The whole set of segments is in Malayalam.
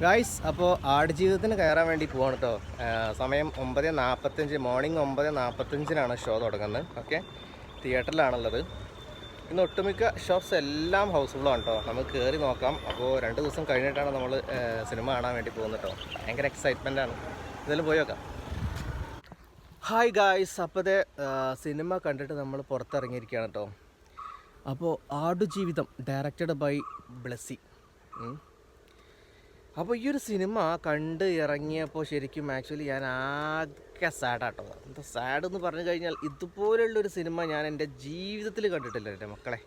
ഗായ്സ് അപ്പോൾ ആടുജീവിതത്തിന് കയറാൻ വേണ്ടി പോവാണ് കേട്ടോ സമയം ഒമ്പത് നാൽപ്പത്തഞ്ച് മോർണിംഗ് ഒമ്പത് നാൽപ്പത്തഞ്ചിനാണ് ഷോ തുടങ്ങുന്നത്. ഓക്കെ തിയേറ്ററിലാണുള്ളത് ഇന്ന് ഒട്ടുമിക്ക ഷോപ്സ് എല്ലാം ഹൗസ്ഫുള്ളാണ് കേട്ടോ നമുക്ക് കയറി നോക്കാം. അപ്പോൾ രണ്ട് ദിവസം കഴിഞ്ഞിട്ടാണ് നമ്മൾ സിനിമ കാണാൻ വേണ്ടി പോകുന്നത് കേട്ടോ ഭയങ്കര എക്സൈറ്റ്മെന്റ് ആണ്. ഇതെല്ലാം പോയി നോക്കാം. ഹായ് ഗായ്സ് അപ്പോഴത്തെ സിനിമ കണ്ടിട്ട് നമ്മൾ പുറത്തിറങ്ങിയിരിക്കുകയാണ് കേട്ടോ അപ്പോൾ ആടുജീവിതം ഡയറക്റ്റഡ് ബൈ ബ്ലെസ്സി. അപ്പോൾ ഈ ഒരു സിനിമ കണ്ട് ഇറങ്ങിയപ്പോൾ ശരിക്കും ആക്ച്വലി ഞാൻ ആകെ സാഡാട്ടോ എന്താ സാഡ് എന്ന് പറഞ്ഞു കഴിഞ്ഞാൽ ഇതുപോലുള്ളൊരു സിനിമ ഞാൻ എന്റെ ജീവിതത്തിൽ കണ്ടിട്ടില്ല എന്റെ മക്കളെ.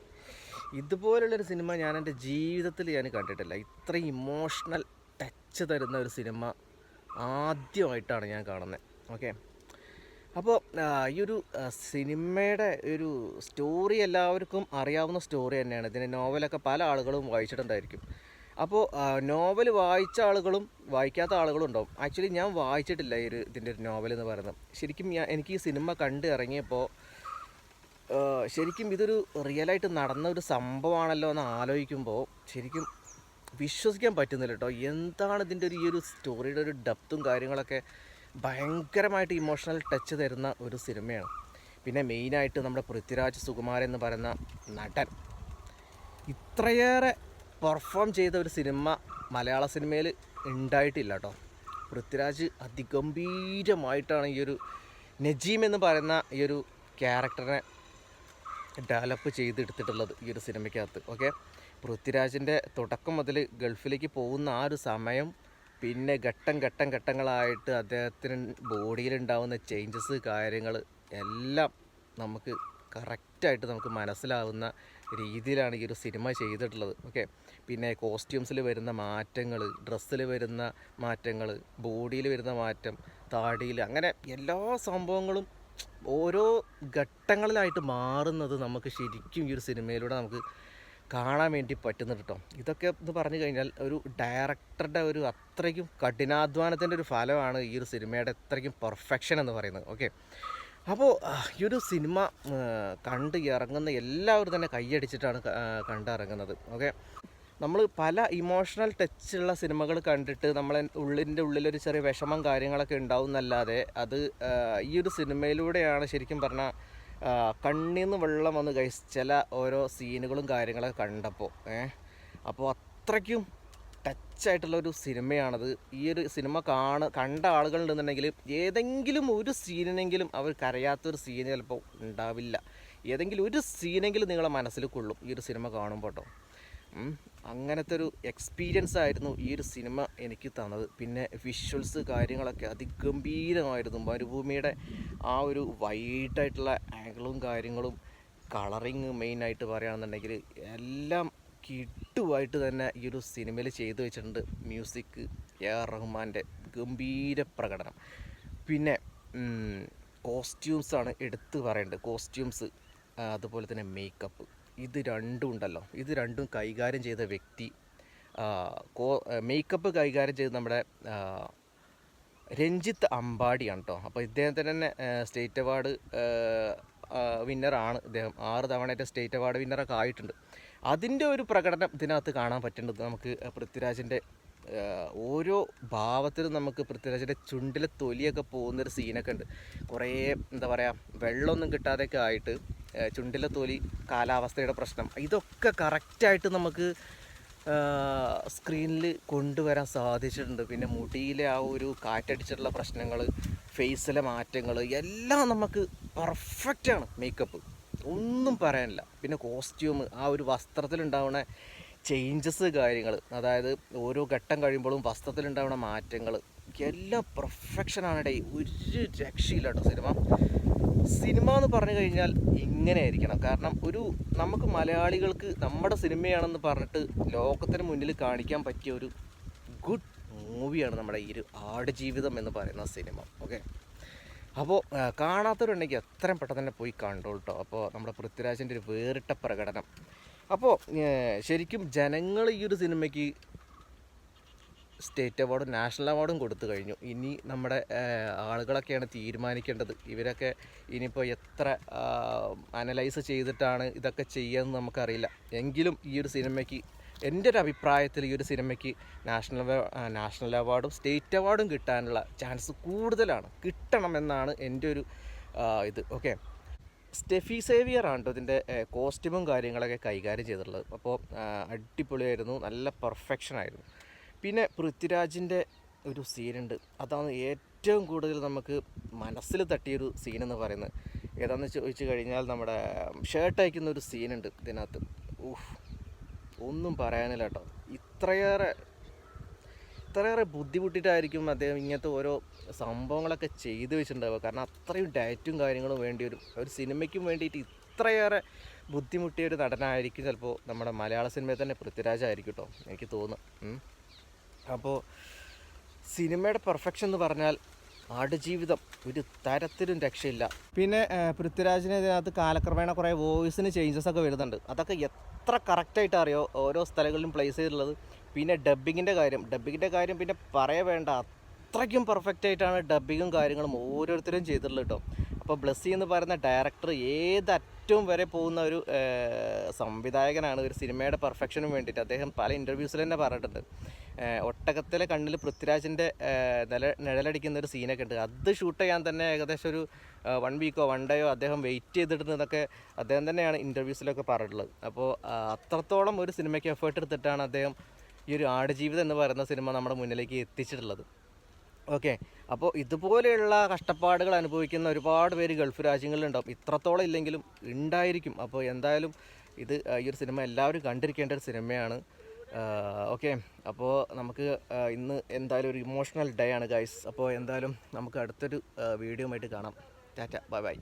ഇതുപോലുള്ളൊരു സിനിമ ഞാൻ എന്റെ ജീവിതത്തിൽ ഞാൻ കണ്ടിട്ടില്ല. ഇത്രയും ഇമോഷണൽ ടച്ച് തരുന്ന ഒരു സിനിമ ആദ്യമായിട്ടാണ് ഞാൻ കാണുന്നത് ഓക്കെ അപ്പോൾ ഈ ഒരു സിനിമയുടെ ഒരു സ്റ്റോറി എല്ലാവർക്കും അറിയാവുന്ന സ്റ്റോറി തന്നെയാണ്. ഇതിന് നോവലൊക്കെ പല ആളുകളും വായിച്ചിട്ടുണ്ടായിരിക്കും. അപ്പോൾ നോവൽ വായിച്ച ആളുകളും വായിക്കാത്ത ആളുകളും ഉണ്ടാവും. ആക്ച്വലി ഞാൻ വായിച്ചിട്ടില്ല ഈ ഒരു ഇതിന്റെ ഒരു നോവൽ എന്ന് പറയുന്നത്. ശരിക്കും ഞാൻ എനിക്ക് ഈ സിനിമ കണ്ട് ഇറങ്ങിയപ്പോൾ ശരിക്കും ഇതൊരു റിയലായിട്ട് നടന്ന ഒരു സംഭവമാണല്ലോ എന്ന് ആലോചിക്കുമ്പോൾ ശരിക്കും വിശ്വസിക്കാൻ പറ്റുന്നില്ല കേട്ടോ. എന്താണ് ഇതിന്റെ ഒരു ഈ ഒരു സ്റ്റോറിയുടെ ഒരു ഡെപ്തും കാര്യങ്ങളൊക്കെ ഭയങ്കരമായിട്ട് ഇമോഷണൽ ടച്ച് തരുന്ന ഒരു സിനിമയാണ്. പിന്നെ മെയിനായിട്ട് നമ്മുടെ പൃഥ്വിരാജ് സുകുമാരൻ എന്ന് പറയുന്ന നടൻ. ഇത്രയേറെ പെർഫോം ചെയ്ത ഒരു സിനിമ മലയാള സിനിമയിൽ ഉണ്ടായിട്ടില്ല കേട്ടോ പൃഥ്വിരാജ് അതിഗംഭീരമായിട്ടാണ് ഈ ഒരു നജീം എന്ന് പറയുന്ന ഈ ഒരു ക്യാരക്ടറിനെ ഡെവലപ്പ് ചെയ്തെടുത്തിട്ടുള്ളത് ഈ ഒരു സിനിമയ്ക്കകത്ത് ഓക്കെ പൃഥ്വിരാജിന്റെ തുടക്കം മുതൽ ഗൾഫിലേക്ക് പോകുന്ന ആ ഒരു സമയം പിന്നെ ഘട്ടം ഘട്ടം ഘട്ടങ്ങളായിട്ട് അദ്ദേഹത്തിന് ബോഡിയിലുണ്ടാവുന്ന ചേഞ്ചസ് കാര്യങ്ങൾ എല്ലാം നമുക്ക് കറക്റ്റായിട്ട് നമുക്ക് മനസ്സിലാവുന്ന രീതിയിലാണ് ഈ ഒരു സിനിമ ചെയ്തിട്ടുള്ളത്. ഓക്കെ? പിന്നെ കോസ്റ്റ്യൂംസിൽ വരുന്ന മാറ്റങ്ങൾ ഡ്രസ്സിൽ വരുന്ന മാറ്റങ്ങൾ ബോഡിയിൽ വരുന്ന മാറ്റം താടിയിൽ അങ്ങനെ എല്ലാ സംഭവങ്ങളും ഓരോ ഘട്ടങ്ങളിലായിട്ട് മാറുന്നത് നമുക്ക് ശരിക്കും ഈ ഒരു സിനിമയിലൂടെ നമുക്ക് കാണാൻ വേണ്ടി പറ്റുന്നുണ്ട് കേട്ടോ ഇതൊക്കെ എന്ന് പറഞ്ഞു കഴിഞ്ഞാൽ ഒരു ഡയറക്ടറുടെ ഒരു അത്രയ്ക്കും കഠിനാധ്വാനത്തിന്റെ ഒരു ഫലമാണ് ഈ ഒരു സിനിമയുടെ അത്രയ്ക്കും പെർഫെക്ഷൻ എന്ന് പറയുന്നത്. ഓക്കെ? അപ്പോൾ ഈ ഒരു സിനിമ കണ്ട് ഇറങ്ങുന്ന എല്ലാവരും തന്നെ കൈയടിച്ചിട്ടാണ് കണ്ടിറങ്ങുന്നത് ഓക്കെ? നമ്മൾ പല ഇമോഷണൽ ടച്ചുള്ള സിനിമകൾ കണ്ടിട്ട് നമ്മളെ ഉള്ളിന്റെ ഉള്ളിലൊരു ചെറിയ വിഷമം കാര്യങ്ങളൊക്കെ ഉണ്ടാവും എന്നല്ലാതെ അത് ഈ ഒരു സിനിമയിലൂടെയാണ് ശരിക്കും പറഞ്ഞാൽ കണ്ണിൽ നിന്ന് വെള്ളം വന്ന് കഴിച്ച ചില ഓരോ സീനുകളും കാര്യങ്ങളൊക്കെ കണ്ടപ്പോൾ ഏഹ് അപ്പോൾ അത്രയ്ക്കും ടച്ചായിട്ടുള്ള ഒരു സിനിമയാണത്. ഈ ഒരു സിനിമ കാണ കണ്ട ആളുകളുണ്ടെന്നുണ്ടെങ്കിൽ ഏതെങ്കിലും ഒരു സീനിനെങ്കിലും അവർ അറിയാത്തൊരു സീൻ ചിലപ്പോൾ ഉണ്ടാവില്ല. ഏതെങ്കിലും ഒരു സീനെങ്കിലും നിങ്ങളെ മനസ്സിൽ കൊള്ളും ഈ ഒരു സിനിമ കാണുമ്പോൾ കേട്ടോ അങ്ങനത്തെ ഒരു എക്സ്പീരിയൻസ് ആയിരുന്നു ഈ ഒരു സിനിമ എനിക്ക് തന്നത്. പിന്നെ വിഷ്വൽസ് കാര്യങ്ങളൊക്കെ അതിഗംഭീരമായിരുന്നു. മരുഭൂമിയുടെ ആ ഒരു വൈഡായിട്ടുള്ള ആംഗിളും കാര്യങ്ങളും കളറിങ് മെയിനായിട്ട് പറയുകയാണെന്നുണ്ടെങ്കിൽ എല്ലാം കിട്ടുമായിട്ട് തന്നെ ഈ ഒരു സിനിമയിൽ ചെയ്തു വെച്ചിട്ടുണ്ട് മ്യൂസിക് എ ആർ റഹ്മാന്റെ ഗംഭീര പ്രകടനം. പിന്നെ കോസ്റ്റ്യൂംസാണ് എടുത്തു പറയേണ്ടത്. കോസ്റ്റ്യൂംസ് അതുപോലെ തന്നെ മേക്കപ്പ് ഇത് രണ്ടും ഉണ്ടല്ലോ. ഇത് രണ്ടും കൈകാര്യം ചെയ്ത വ്യക്തി കോ മേക്കപ്പ് കൈകാര്യം ചെയ്ത് നമ്മുടെ രഞ്ജിത്ത് അമ്പാടിയാണ് കേട്ടോ അപ്പോൾ ഇദ്ദേഹത്തിന് തന്നെ സ്റ്റേറ്റ് അവാർഡ് വിന്നറാണ് ഇദ്ദേഹം ആറ് തവണയായിട്ട് സ്റ്റേറ്റ് അവാർഡ് വിന്നറൊക്കെ ആയിട്ടുണ്ട്. അതിന്റെ ഒരു പ്രകടനം ഇതിനകത്ത് കാണാൻ പറ്റേണ്ടത് നമുക്ക് പൃഥ്വിരാജിന്റെ ഓരോ ഭാവത്തിലും നമുക്ക് പൃഥ്വിരാജിന്റെ ചുണ്ടിലെ തൊലിയൊക്കെ പോകുന്നൊരു സീനൊക്കെ ഉണ്ട്. കുറേ എന്താ പറയുക വെള്ളമൊന്നും കിട്ടാതെയൊക്കെ ആയിട്ട് ചുണ്ടിലെ തൊലി കാലാവസ്ഥയുടെ പ്രശ്നം ഇതൊക്കെ കറക്റ്റായിട്ട് നമുക്ക് സ്ക്രീനിൽ കൊണ്ടുവരാൻ സാധിച്ചിട്ടുണ്ട്. പിന്നെ മുടിയിലെ ആ ഒരു കാറ്റടിച്ചിട്ടുള്ള പ്രശ്നങ്ങൾ ഫേസിലെ മാറ്റങ്ങൾ എല്ലാം നമുക്ക് പെർഫെക്റ്റാണ് മേക്കപ്പ് ഒന്നും പറയാനില്ല. പിന്നെ കോസ്റ്റ്യൂം ആ ഒരു വസ്ത്രത്തിലുണ്ടാവുന്ന ചേഞ്ചസ് കാര്യങ്ങൾ അതായത് ഓരോ ഘട്ടം കഴിയുമ്പോഴും വസ്ത്രത്തിലുണ്ടാവുന്ന മാറ്റങ്ങൾ എല്ലാം പെർഫെക്ഷനാണ് ഡേ ഒരു രക്ഷയില്ല കേട്ടോ സിനിമ. സിനിമ എന്ന് പറഞ്ഞു കഴിഞ്ഞാൽ ഇങ്ങനെ ആയിരിക്കണം. കാരണം ഒരു നമുക്ക് മലയാളികൾക്ക് നമ്മുടെ സിനിമയാണെന്ന് പറഞ്ഞിട്ട് ലോകത്തിന് മുന്നിൽ കാണിക്കാൻ പറ്റിയ ഒരു ഗുഡ് മൂവിയാണ് നമ്മുടെ ഈ ഒരു ആടുജീവിതം എന്ന് പറയുന്ന സിനിമ. ഓക്കെ അപ്പോൾ കാണാത്തവരുണ്ടെങ്കിൽ എത്രയും പെട്ടെന്ന് തന്നെ പോയി കണ്ടോളൂ കേട്ടോ അപ്പോൾ നമ്മുടെ പൃഥ്വിരാജിന്റെ ഒരു വേറിട്ട പ്രകടനം. അപ്പോൾ ശരിക്കും ജനങ്ങൾ ഈ ഒരു സിനിമയ്ക്ക് സ്റ്റേറ്റ് അവാർഡും നാഷണൽ അവാർഡും കൊടുത്തു കഴിഞ്ഞു. ഇനി നമ്മുടെ ആളുകളൊക്കെയാണ് തീരുമാനിക്കേണ്ടത്. ഇവരൊക്കെ ഇനിയിപ്പോൾ എത്ര അനലൈസ് ചെയ്തിട്ടാണ് ഇതൊക്കെ ചെയ്യുന്നത് നമുക്കറിയില്ല. എങ്കിലും ഈ ഒരു സിനിമയ്ക്ക് എന്റെ ഒരു അഭിപ്രായത്തിൽ ഈ ഒരു സിനിമയ്ക്ക് നാഷണൽ നാഷണൽ അവാർഡും സ്റ്റേറ്റ് അവാർഡും കിട്ടാനുള്ള ചാൻസ് കൂടുതലാണ്. കിട്ടണമെന്നാണ് എന്റെ ഒരു ഇത്. ഓക്കെ? സ്റ്റെഫി സേവിയർ ആണ് കേട്ടോ ഇതിന്റെ കോസ്റ്റ്യൂമും കാര്യങ്ങളൊക്കെ കൈകാര്യം ചെയ്തിട്ടുള്ളത്. അപ്പോൾ അടിപൊളിയായിരുന്നു. നല്ല പെർഫെക്ഷൻ ആയിരുന്നു. പിന്നെ പൃഥ്വിരാജിന്റെ ഒരു സീനുണ്ട്. അതാണ് ഏറ്റവും കൂടുതൽ നമുക്ക് മനസ്സിൽ തട്ടിയൊരു സീൻ എന്ന് പറയുന്നത്. ഏതാണെന്ന് ചോദിച്ചു കഴിഞ്ഞാൽ നമ്മുടെ ഷർട്ട് അയക്കുന്ന ഒരു സീനുണ്ട് ഇതിനകത്ത്. ഊഹ് ഒന്നും പറയാനില്ല കേട്ടോ. ഇത്രയേറെ ഇത്രയേറെ ബുദ്ധിമുട്ടിയിട്ടായിരിക്കും അദ്ദേഹം ഇങ്ങനത്തെ ഓരോ സംഭവങ്ങളൊക്കെ ചെയ്തു വെച്ചിട്ടുണ്ടാവുക. കാരണം അത്രയും ഡയറ്റും കാര്യങ്ങളും വേണ്ടി വരും ഒരു സിനിമയ്ക്കും വേണ്ടിയിട്ട് ഇത്രയേറെ ബുദ്ധിമുട്ടിയ ഒരു നടനായിരിക്കും ചിലപ്പോൾ നമ്മുടെ മലയാള സിനിമയിൽ തന്നെ പൃഥ്വിരാജായിരിക്കും കേട്ടോ. എനിക്ക് തോന്നുന്നു. അപ്പോൾ സിനിമയുടെ പെർഫെക്ഷൻ എന്ന് പറഞ്ഞാൽ ആടുജീവിതം ഒരു തരത്തിലും രക്ഷയില്ല. പിന്നെ പൃഥ്വിരാജിന് ഇതിനകത്ത് കാലക്രമേണ കുറേ വോയിസിന് ചേഞ്ചസ് ഒക്കെ വരുന്നുണ്ട്. അതൊക്കെ എത്ര കറക്റ്റായിട്ട് അറിയോ ഓരോ സ്ഥലങ്ങളിലും പ്ലേസ് ചെയ്തിട്ടുള്ളത്. പിന്നെ ഡബ്ബിങ്ങിന്റെ കാര്യം. ഡബ്ബിങ്ങിന്റെ കാര്യം പിന്നെ പറയ വേണ്ട. അത്രയ്ക്കും പെർഫെക്റ്റ് ആയിട്ടാണ് ഡബ്ബിങ്ങും കാര്യങ്ങളും ഓരോരുത്തരും ചെയ്തിട്ടുള്ളത് കേട്ടോ അപ്പോൾ ബ്ലസ്സി എന്ന് പറയുന്ന ഡയറക്ടർ ഏത് അറ്റവും വരെ പോകുന്ന ഒരു സംവിധായകനാണ് ഒരു സിനിമയുടെ പെർഫെക്ഷനും വേണ്ടിയിട്ട് അദ്ദേഹം പല ഇന്റർവ്യൂസിൽ തന്നെ പറഞ്ഞിട്ടുണ്ട്. ഒട്ടകത്തിലെ കണ്ണിൽ പൃഥ്വിരാജിന്റെ നില നിഴലടിക്കുന്ന ഒരു സീനൊക്കെ ഉണ്ട്. അത് ഷൂട്ട് ചെയ്യാൻ തന്നെ ഏകദേശം ഒരു വൺ വീക്കോ വൺ ഡേയോ അദ്ദേഹം വെയിറ്റ് ചെയ്തിട്ടുണ്ടെന്നൊക്കെ അദ്ദേഹം തന്നെയാണ് ഇന്റർവ്യൂസിലൊക്കെ പറഞ്ഞിട്ടുള്ളത്. അപ്പോൾ അത്രത്തോളം ഒരു സിനിമയ്ക്ക് എഫേർട്ട് എടുത്തിട്ടാണ് അദ്ദേഹം ഈ ഒരു ആടുജീവിതം എന്ന് പറയുന്ന സിനിമ നമ്മുടെ മുന്നിലേക്ക് എത്തിച്ചിട്ടുള്ളത്. ഓക്കെ. അപ്പോൾ ഇതുപോലെയുള്ള കഷ്ടപ്പാടുകൾ അനുഭവിക്കുന്ന ഒരുപാട് പേര് ഗൾഫ് രാജ്യങ്ങളിലുണ്ടാവും. ഇത്രത്തോളം ഇല്ലെങ്കിലും ഉണ്ടായിരിക്കും. അപ്പോൾ എന്തായാലും ഇത് ഈ ഒരു സിനിമ എല്ലാവരും കണ്ടിരിക്കേണ്ട ഒരു സിനിമയാണ്. ഓക്കെ. അപ്പോൾ നമുക്ക് ഇന്ന് എന്തായാലും ഒരു ഇമോഷണൽ ഡേ ആണ് ഗൈസ് അപ്പോൾ എന്തായാലും നമുക്ക് അടുത്തൊരു വീഡിയോ ആയിട്ട് കാണാം. ടാറ്റ. Bye bye.